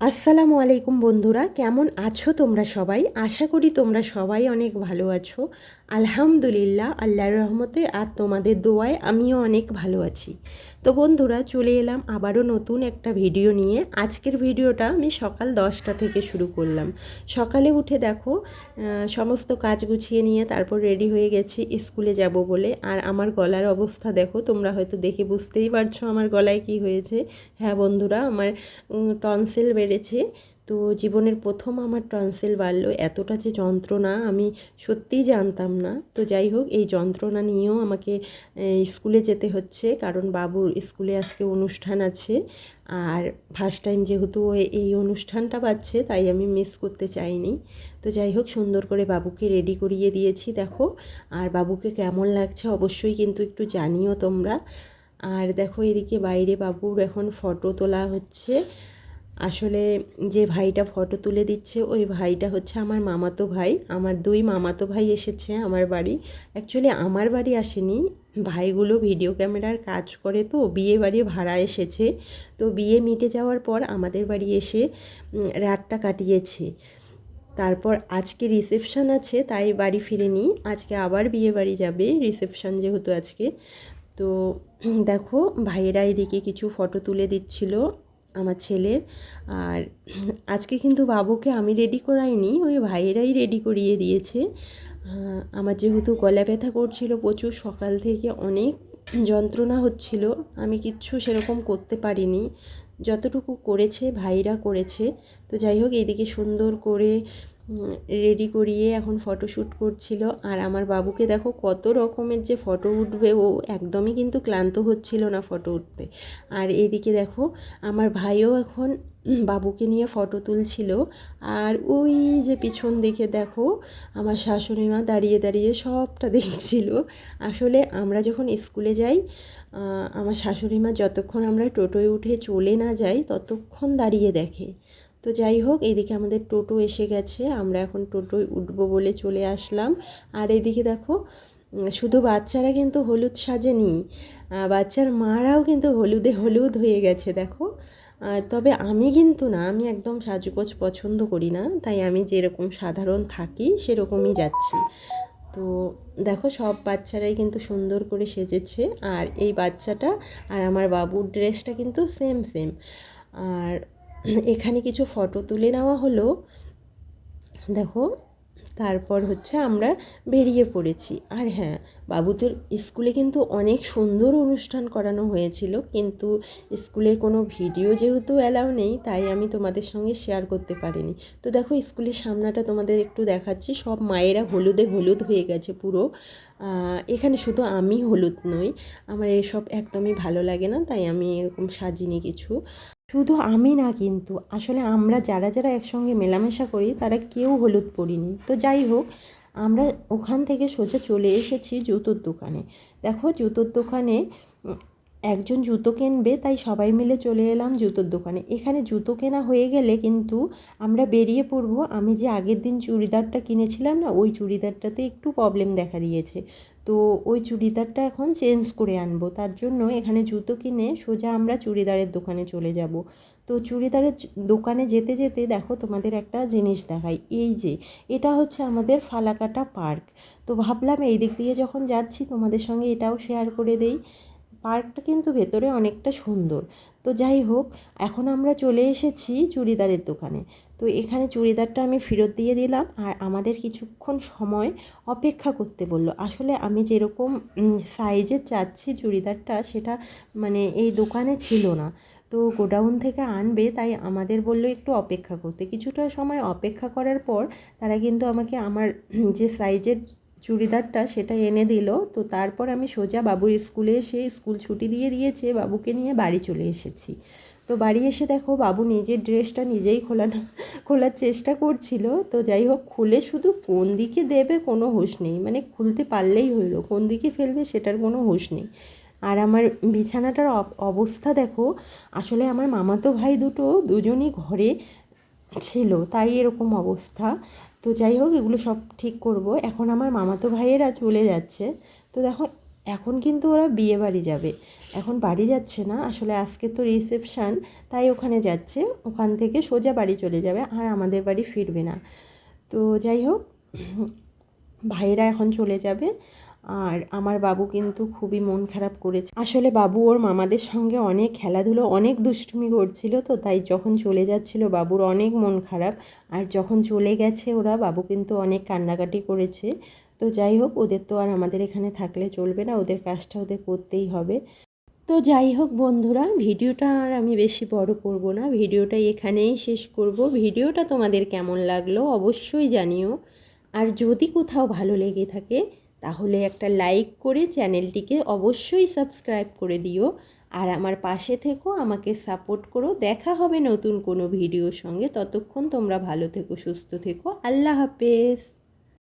আসসালামু আলাইকুম বন্ধুরা, কেমন আছো তোমরা সবাই? আশা করি তোমরা সবাই অনেক ভালো আছো। আলহামদুলিল্লাহ, আল্লাহর রহমতে আর তোমাদের দোয়ায় আমিও অনেক ভালো আছি। তো বন্ধুরা, চলে এলাম আবারও নতুন একটা ভিডিও নিয়ে। আজকের ভিডিওটা আমি সকাল দশটা থেকে শুরু করলাম। সকালে উঠে দেখো সমস্ত কাজ গুছিয়ে নিয়ে তারপর রেডি হয়ে গেছি, স্কুলে যাব বলে। আর আমার গলার অবস্থা দেখো, তোমরা হয়তো দেখে বুঝতেই পারছ আমার গলায় কি হয়েছে। হ্যাঁ বন্ধুরা, আমার টনসিল বেড়েছে তো জীবনের প্রথম আমার টনসেল বাড়লো। এতটা যে যন্ত্রণা আমি সত্যিই জানতাম না। তো যাই হোক, এই যন্ত্রণা নিয়েও আমাকে স্কুলে যেতে হচ্ছে। কারণ বাবুর স্কুলে আজকে অনুষ্ঠান আছে। আর ফার্স্ট টাইম যেহেতু এই অনুষ্ঠানটা পাচ্ছে তাই আমি মিস করতে চাইনি। তো যাই হোক, সুন্দর করে বাবুকে রেডি করিয়ে দিয়েছি, দেখো। আর বাবুকে কেমন লাগছে অবশ্যই কিন্তু একটু জানিও তোমরা। আর দেখো, এদিকে বাইরে বাবুর এখন ফটো তোলা হচ্ছে। আসলে যে ভাইটা ফটো তুলে দিচ্ছে, ওই ভাইটা হচ্ছে আমার মামাতো ভাই। আমার দুই মামাতো ভাই এসেছে আমার বাড়ি। অ্যাকচুয়ালি আমার বাড়ি আসেনি। ভাইগুলো ভিডিও ক্যামেরার কাজ করে তো, বিয়ে বাড়ি ভাড়া এসেছে। তো বিয়ে মিটে যাওয়ার পর আমাদের বাড়ি এসে রাতটা কাটিয়েছে। তারপর আজকে রিসেপশান আছে, তাই বাড়ি ফিরেনি। আজকে আবার বিয়ে বাড়ি যাবে রিসেপশান যেহেতু আজকে। তো দেখো, ভাইয়েরা এদিকে কিছু ফটো তুলে দিচ্ছিল। আমার ছেলের। আর আজকে কিন্তু বাবুকে আমি রেডি করাইনি, ওই ভাইয়েরাই রেডি করিয়ে দিয়েছে। আমার যেহেতু গলা ব্যথা করছিল প্রচুর, সকাল থেকে অনেক যন্ত্রণা হচ্ছিল, আমি কিচ্ছু সেরকম করতে পারিনি। যতটুকু করেছে, ভাইরা করেছে। তো যাই হোক এদিকে সুন্দর করে রেডি করিয়ে এখন ফটোশ্যুট করছিল। আর আমার বাবুকে দেখো কত রকমের যে ফটো উঠবে, ও একদমই কিন্তু ক্লান্ত হচ্ছিল না ফটো উঠতে। আর এদিকে দেখো, আমার ভাইও এখন বাবুকে নিয়ে ফটো তুলছিল। আর ওই যে পিছন দেখে দেখো, আমার শাশুড়ি মা দাঁড়িয়ে দাঁড়িয়ে সবটা দেখছিল। আসলে আমরা যখন স্কুলে যাই আমার শাশুড়ি মা যতক্ষণ আমরা টোটোয় উঠে চলে না যাই, ততক্ষণ দাঁড়িয়ে দেখে। তো যাই হোক এইদিকে আমাদের টোটো এসে গেছে। আমরা এখন টোটোয় উঠবো বলে চলে আসলাম। আর এদিকে দেখো শুধু বাচ্চারা কিন্তু হলুদ সাজেনি বাচ্চার মারাও কিন্তু হলুদে হলুদ হয়ে গেছে, দেখো। তবে আমি কিন্তু না, আমি একদম সাজগোজ পছন্দ করি না, তাই আমি যেরকম সাধারণ থাকি, সেরকমই যাচ্ছি। তো দেখো, সব বাচ্চারাই কিন্তু সুন্দর করে সেজেছে, আর এই বাচ্চাটা আর আমার বাবুর ড্রেসটা কিন্তু সেম সেম আর এখানে কিছু ফটো তুলে নেওয়া হলো। দেখো, তারপর হচ্ছে আমরা বেরিয়ে পড়েছি। আর হ্যাঁ বাবুদের স্কুলে কিন্তু অনেক সুন্দর অনুষ্ঠান করানো হয়েছিল, কিন্তু স্কুলের কোনো ভিডিও যেহেতু অ্যালাউ নেই, তাই আমি তোমাদের সঙ্গে শেয়ার করতে পারিনি। তো দেখো, স্কুলের সামনাটা তোমাদের একটু দেখাচ্ছি। সব মায়েরা হলুদে হলুদ হয়ে গেছে পুরো। এখানে শুধু আমি হলুদ নই, আমার এসব একদমই ভালো লাগে না, তাই আমি এরকম সাজিনি কিছু। শুধু আমি না কিন্তু, আসলে আমরা যারা যারা একসঙ্গে মেলামেশা করি, তারা কেউ হলুদ পরিনি। তো যাই হোক, আমরা ওখান থেকে সোজা চলে এসেছি জুতোর দোকানে। দেখো, জুতোর দোকানে একজন জুতো কিনবে, তাই সবাই মিলে চলে এলাম জুতোর দোকানে। এখানে জুতো কেনা হয়ে গেলে কিন্তু আমরা বেরিয়ে পড়ব। আমি যে আগের দিন চুড়িদারটা কিনেছিলাম না, ওই চুড়িদারটাতে একটু প্রবলেম দেখা দিয়েছে। তো ওই চুড়িদারটা এখন চেঞ্জ করে আনব। তার জন্য এখানে জুতো কিনে সোজা আমরা চুড়িদারের দোকানে চলে যাব। তো চুড়িদারের দোকানে যেতে যেতে দেখো তোমাদের একটা জিনিস দেখাই। এই যে, এটা হচ্ছে আমাদের ফালাকাটা পার্ক। তো ভাবলাম এই দিক দিয়ে যখন যাচ্ছি তোমাদের সঙ্গে এটাও শেয়ার করে দেই। পার্কটা কিন্তু ভেতরে অনেকটা সুন্দর। তো যাই হোক, এখন আমরা চলে এসেছি চুড়িদারের দোকানে। তো এখানে চুড়িদারটা আমি ফেরত দিয়ে দিলাম আর আমাদের কিছুক্ষণ সময় অপেক্ষা করতে বলল। আসলে আমি যেরকম সাইজের চাচ্ছি চুড়িদারটা, সেটা মানে এই দোকানে ছিল না। তো গোডাউন থেকে আনবে, তাই আমাদের বলল একটু অপেক্ষা করতে। কিছুটা সময় অপেক্ষা করার পর তারা কিন্তু আমাকে আমার যে সাইজের চুড়িদারটা সেটা এনে দিল। তো তারপর আমি সোজা বাবুর স্কুলে এসে স্কুল ছুটি দিয়ে দিয়েছে, বাবুকে নিয়ে বাড়ি চলে এসেছি। তো বাড়ি এসে দেখো বাবু নিজের ড্রেসটা নিজেই খোলানো, খোলার চেষ্টা করছিল। তো যাই হোক খুলে শুধু কোন দিকে দেবে কোনো হুঁশ নেই। মানে খুলতে পারলেই হইল, কোন দিকে ফেলবে সেটার কোনো হুঁশ নেই। আর আমার বিছানাটার অবস্থা দেখো, আসলে আমার মামাতো ভাই দুটো দুজনই ঘরে ছিল, তাই এরকম অবস্থা। তো যাই হোক, এগুলো সব ঠিক করব। এখন আমার মামাতো ভাইয়েরা চলে যাচ্ছে। তো দেখো, এখন কিন্তু ওরা বিয়ে বাড়ি যাবে। এখন বাড়ি যাচ্ছে না, আসলে আজকে তো রিসেপশান তাই ওখানে যাচ্ছে। ওখান থেকে সোজা বাড়ি চলে যাবে, আর আমাদের বাড়ি ফিরবে না। তো যাই হোক, ভাইয়েরা এখন চলে যাবে। আর আমার বাবু কিন্তু খুবই মন খারাপ করেছে। আসলে বাবু ওর মামাদের সঙ্গে অনেক খেলাধুলো, অনেক দুষ্টুমি করছিল তো, তাই যখন চলে যাচ্ছিল বাবুর অনেক মন খারাপ। আর যখন চলে গেছে ওরা, বাবু কিন্তু অনেক কান্নাকাটি করেছে। তো যাই হোক, ওদের তো আর আমাদের এখানে থাকলে চলবে না, ওদের কাজটা ওদের করতেই হবে। তো যাই হোক বন্ধুরা, ভিডিওটা আর আমি বেশি বড় করব না, ভিডিওটা এখানেই শেষ করব। ভিডিওটা তোমাদের কেমন লাগল অবশ্যই জানিও। আর যদি কোথাও ভালো লেগে থাকে তাহলে একটা লাইক করে চ্যানেলটিকে অবশ্যই সাবস্ক্রাইব করে দিও। আর আমার পাশে থেকো, আমাকে সাপোর্ট করো। দেখা হবে নতুন কোনো ভিডিওর সঙ্গে। ততক্ষণ তোমরা ভালো থেকো, সুস্থ থেকো। আল্লাহ হাফেজ।